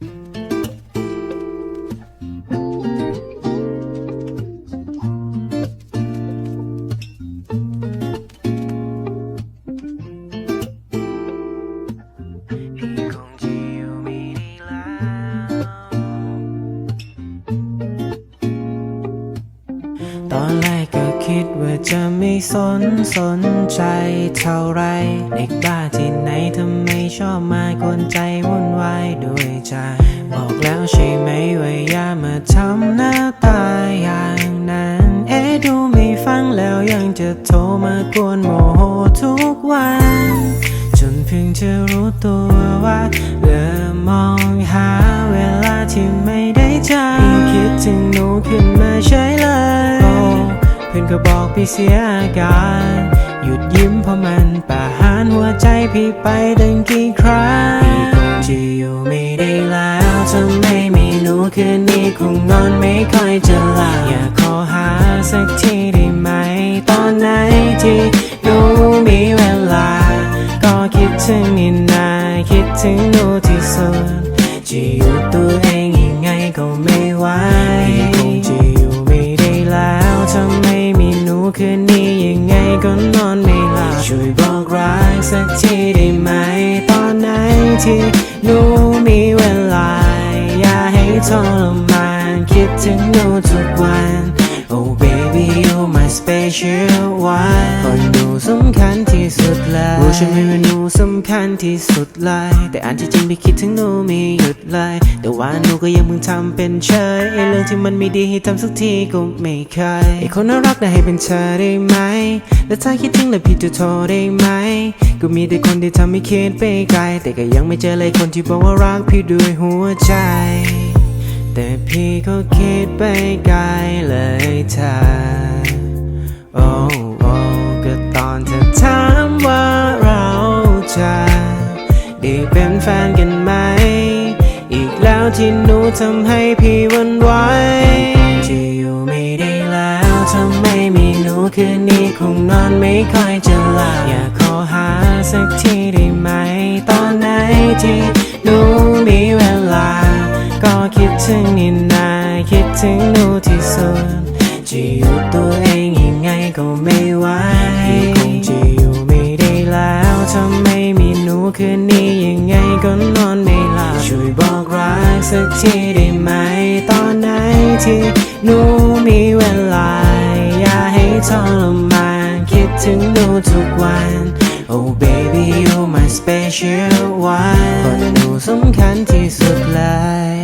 พี่ คิดว่าจะไม่สนสนใจเท่าไร เด็กบ้าที่ไหนทำไมชอบมากวนใจวุ่นวายด้วยใจ บอกแล้วใช่ไหมว่าอย่ามาทำหน้าตาอย่างนั้น เอ๊ดูไม่ฟังแล้วยังจะโทรมากวนโมโหทุกวัน จนเพิ่งจะรู้ตัวว่าเริ่มมองหาเวลาที่ไม่ได้เจอคิดถึงหนูขึ้น ก็บอกพี่เสียอาการ หยุดยิ้มเพราะมันประหารหัวใจพี่ไปตั้งกี่ครั้งพี่คงจะอยู่ไม่ได้แล้วถ้าไม่มีหนูคืนนี้คงนอนไม่ค่อยจะหลับอยากขอหาสักทีได้ไหม ตอนไหนที่หนูมีเวลา ก็คิดถึงนี่นาคิดถึง สักทีได้ไหม ตอนไหนที่หนูมีเวลา อย่าให้ทรมานคิดถึงหนูทุกวัน Oh baby you're my special one คนหนูสำคัญที่สุดเลยรู้ใช่ไหมว่าหนูสำคัญที่สุดเลย แต่อันที่จริงพี่คิดถึงหนูไม่หยุดเลย แต่ว่าหนูก็ยังมึงทำเป็นเฉยไอ้เรื่องที่มันไม่ดีให้ทำสักทีก็ไม่เคยไอ้คนน่ารักนะให้เป็นเธอได้ไหม และถ้าคิดถึงแล้วพี่จะโทรได้ไหม ก็มีแต่คนที่ทำให้คิดไปไกล แต่ก็ยังไม่เจอเลยคนที่บอกว่ารักพี่ด้วยหัวใจ แต่พี่ก็คิดไปไกลเลยเธอ โอ้โอ้ก็ตอนเธอถามว่าเราจะได้เป็นแฟนกันไหม อีกแล้วที่หนูทำให้พี่หวันไหวจะอยู่ไม่ได้แล้วถ้าไม่มีหนูคืนนี้คงนอนไม่ค่อยจะหลับอยากขอหา สักทีได้ไหม ตอนไหนที่หนูมีเวลา ก็คิดถึงนี่นาคิดถึงหนูที่สุดจะอยู่ตัวเองยังไงก็ไม่ไหวคงจะอยู่ไม่ได้แล้วถ้าไม่มีหนูคืนนี้ยังไงก็นอนไม่หลับช่วยบอกรักสักทีได้ไหม ตอนไหนที่หนูมีเวลา อย่าให้ทรมานคิดถึงหนูทุกวัน Oh baby you're my special one คนหนูสำคัญที่สุดเลย